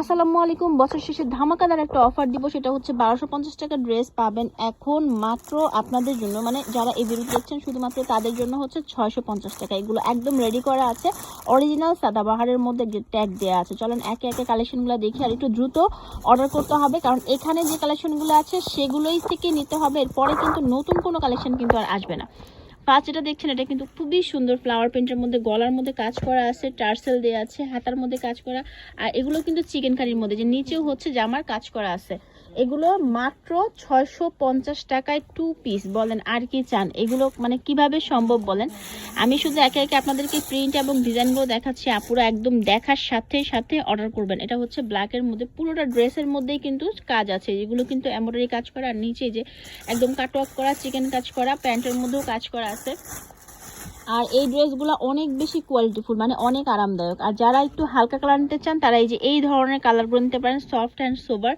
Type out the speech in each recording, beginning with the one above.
আসসালামু আলাইকুম। বছর শেষে ধামাকাদার একটা অফার দিব। সেটা হচ্ছে বারোশো পঞ্চাশ টাকা ড্রেস পাবেন এখন মাত্র আপনাদের জন্য। মানে যারা এই ভিডিও দেখছেন, শুধুমাত্র তাদের জন্য হচ্ছে ছয়শো পঞ্চাশ টাকা। এগুলো একদম রেডি করা আছে। অরিজিনাল সাদাবাহারের মধ্যে ট্যাগ দেওয়া আছে। চলেন একে একে কালেকশনগুলো দেখি আর একটু দ্রুত অর্ডার করতে হবে। কারণ এখানে যে কালেকশনগুলো আছে, সেগুলোই থেকে নিতে হবে। এরপরে কিন্তু নতুন কোনো কালেকশন কিন্তু আর আসবে না। ফার্স্ট এটা দেখছেন, এটা কিন্তু খুবই সুন্দর ফ্লাওয়ার প্রিন্টের মধ্যে, গলার মধ্যে কাজ করা আছে টার্সেল দেওয়া আছে, হাতার মধ্যে কাজ করা, আর এগুলো কিন্তু চিকেন কারির মধ্যে, যে নিচেও হচ্ছে জামার কাজ করা আছে। এগুলো মাত্র ছয়শো পঞ্চাশ টাকায় টু পিস বলেন, আর কি চান? এগুলো মানে কীভাবে সম্ভব বলেন? আমি শুধু একে একে আপনাদেরকে প্রিন্ট এবং ডিজাইনগুলো দেখাচ্ছি। আপুরা একদম দেখার সাথে সাথে অর্ডার করবেন। এটা হচ্ছে ব্ল্যাকের মধ্যে। পুরোটা ড্রেসের মধ্যেই কিন্তু কাজ আছে। যেগুলো কিন্তু এমব্রয়ডারি কাজ করা। আর নিচে যে একদম কাটওয়ার্ক করা চিকেন কাজ করা প্যান্টের মধ্যেও কাজ করা আছে। আর এই ড্রেসগুলো অনেক বেশি কোয়ালিটিফুল মানে অনেক আরামদায়ক। আর যারা একটু হালকা কালার নিতে চান, তারা এই যে এই ধরনের কালারগুলো নিতে পারেন সফট অ্যান্ড সোবার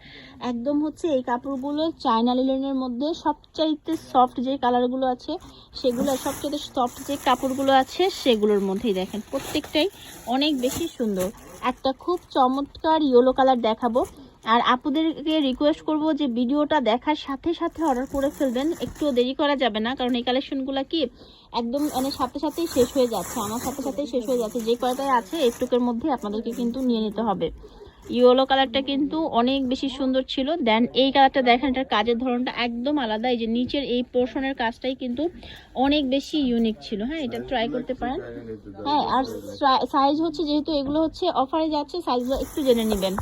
একদম হচ্ছে এই কাপড়গুলো চায়না লিলেনের মধ্যে সবচাইতে সফট যে কালারগুলো আছে, সেগুলো সবচাইতে সফট যে কাপড়গুলো আছে, সেগুলোর মধ্যেই দেখেন, প্রত্যেকটাই অনেক বেশি সুন্দর। একটা খুব চমৎকার ইয়েলো কালার দেখাবো। আর আপুদেরকে রিকোয়েস্ট করব যে ভিডিওটা দেখার সাথে সাথে অর্ডার করে ফেলবেন। একটু দেরি করা যাবে না কারণ এই কালেকশনগুলো কি একদম মানে সাথে সাথেই শেষ হয়ে যাচ্ছে আমার সাথে সাথেই শেষ হয়ে যাচ্ছে। যে কয়টাই আছে একটুকের মধ্যে আপনাদেরকে কিন্তু নিয়ে নিতে হবে। ইয়েলো কালারটা কিন্তু অনেক বেশি সুন্দর ছিল। দেন এই কালারটা দেখেন এটার কাজের ধরনটা একদম আলাদা। এই যে নিচের এই পোর্শনের কাজটাই কিন্তু অনেক বেশি ইউনিক ছিল। হ্যাঁ এটা ট্রাই করতে পারেন। হ্যাঁ আর সাইজ হচ্ছে যেহেতু এগুলো হচ্ছে অফারে যাচ্ছে সাইজগুলো একটু জেনে নেবেন।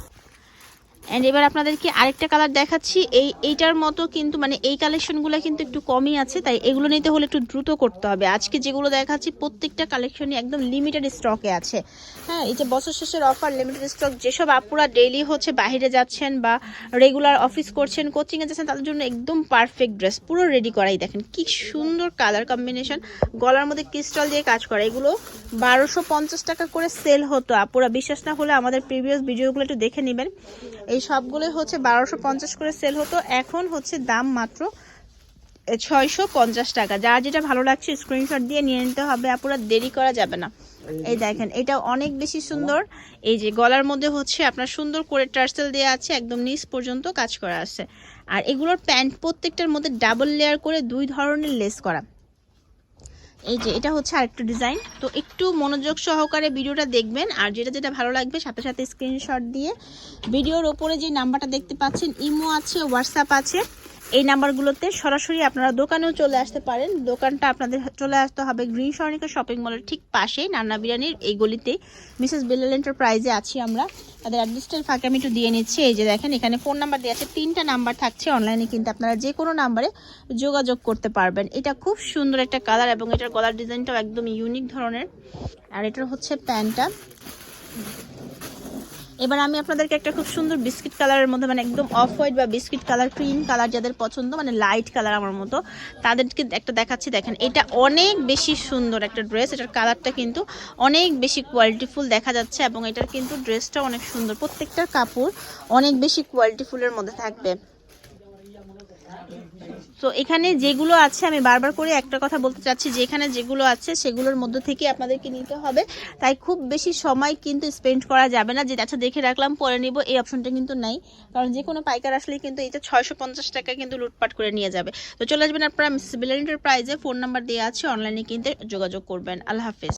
অ্যান্ড এবার আপনাদেরকে আরেকটা কালার দেখাচ্ছি। এই, এইটার মতো কিন্তু মানে এই কালেকশনগুলো কিন্তু একটু কমই আছে, তাই এগুলো নিতে হলে একটু দ্রুত করতে হবে। আজকে যেগুলো দেখাচ্ছি, প্রত্যেকটা কালেকশনই একদম লিমিটেড স্টকে আছে। হ্যাঁ এই যে বছর শেষের অফার লিমিটেড স্টক যেসব আপুরা ডেইলি হচ্ছে, বাইরে যাচ্ছেন বা রেগুলার অফিস করছেন কোচিংয়ে যাচ্ছেন, তাদের জন্য একদম পারফেক্ট ড্রেস পুরো রেডি করাই দেখেন। কি সুন্দর কালার কম্বিনেশন গলার মধ্যে ক্রিস্টাল দিয়ে কাজ করা। এগুলো বারোশো পঞ্চাশ টাকা করে সেল হতো। আপুরা, বিশ্বাস না হলে আমাদের প্রিভিয়াস ভিডিওগুলো একটু দেখে নেবেন। এই সবগুলোই হচ্ছে বারোশো পঞ্চাশ করে সেল হতো। এখন হচ্ছে দাম মাত্র ছয়শো পঞ্চাশ টাকা। যার যেটা ভালো লাগছে স্ক্রিনশট দিয়ে নিয়ে নিতে হবে। আপুরা, দেরি করা যাবে না। এই দেখেন এটা অনেক বেশি সুন্দর। এই যে গলার মধ্যে হচ্ছে আপনার সুন্দর করে টার্সেল দেওয়া আছে, একদম নিচ পর্যন্ত কাজ করা আছে। আর এগুলোর প্যান্ট প্রত্যেকটার মধ্যে ডাবল লেয়ার করে দুই ধরনের লেস করা। এই যে, এটা হচ্ছে আরেকটা ডিজাইন তো একটু মনোযোগ সহকারে ভিডিওটা দেখবেন, আর যেটা যেটা ভালো লাগবে সাথে সাথে স্ক্রিনশট দিয়ে। ভিডিওর ওপরে যে নাম্বারটা দেখতে পাচ্ছেন, ইমো আছে হোয়াটসঅ্যাপ আছে। এই নাম্বারগুলোতে সরাসরি আপনারা দোকানেও চলে আসতে পারেন। দোকানটা আপনাদের চলে আসতে হবে গ্রিন স্বর্ণিকা শপিং মলের ঠিক পাশেই নান্না বিরিয়ানির এই গলিতেই মিসেস বিল্লাল এন্টারপ্রাইজে আছি আমরা। তাদের অ্যাড্রেসটার ফাঁকে আমি একটু দিয়ে নিচ্ছি। এই যে দেখেন, এখানে ফোন নাম্বার দেওয়া আছে। তিনটা নাম্বার থাকছে। অনলাইনে কিন্তু আপনারা যে কোনো নাম্বারে যোগাযোগ করতে পারবেন। এটা খুব সুন্দর একটা কালার এবং এটার গলার ডিজাইনটাও একদম ইউনিক ধরনের। আর এটার হচ্ছে প্যান্টটা। এবার আমি আপনাদেরকে একটা খুব সুন্দর বিস্কিট কালারের মধ্যে মানে একদম অফ হোয়াইট বা বিস্কিট কালার, ক্রিম কালার যাদের পছন্দ মানে লাইট কালার আমার মতো, তাদেরকে একটা দেখাচ্ছি। দেখেন, এটা অনেক বেশি সুন্দর একটা ড্রেস, এটার কালারটা কিন্তু অনেক বেশি কোয়ালিটিফুল দেখা যাচ্ছে এবং এটার কিন্তু ড্রেসটা অনেক সুন্দর। প্রত্যেকটা কাপড় অনেক বেশি কোয়ালিটিফুলের মধ্যে থাকবে। তো এখানে যেগুলো আছে, আমি বারবার করে একটা কথা বলতে চাচ্ছি, যে এখানে যেগুলো আছে, সেগুলোর মধ্যে থেকে আপনাদেরকে নিতে হবে। তাই খুব বেশি সময় কিন্তু স্পেন্ড করা যাবে না। যে আচ্ছা দেখে রাখলাম, পরে নিব, এই অপশনটা কিন্তু নাই। কারণ যে কোনো পাইকার আসলে কিন্তু এটা ছয়শো পঞ্চাশ টাকা কিন্তু লুটপাট করে নিয়ে যাবে। তো চলে আসবেন আপনারা মিস বিলেন্টার প্রাইজে ফোন নাম্বার দেওয়া আছে অনলাইনে কিনতে যোগাযোগ করবেন। আল্লাহ হাফেজ।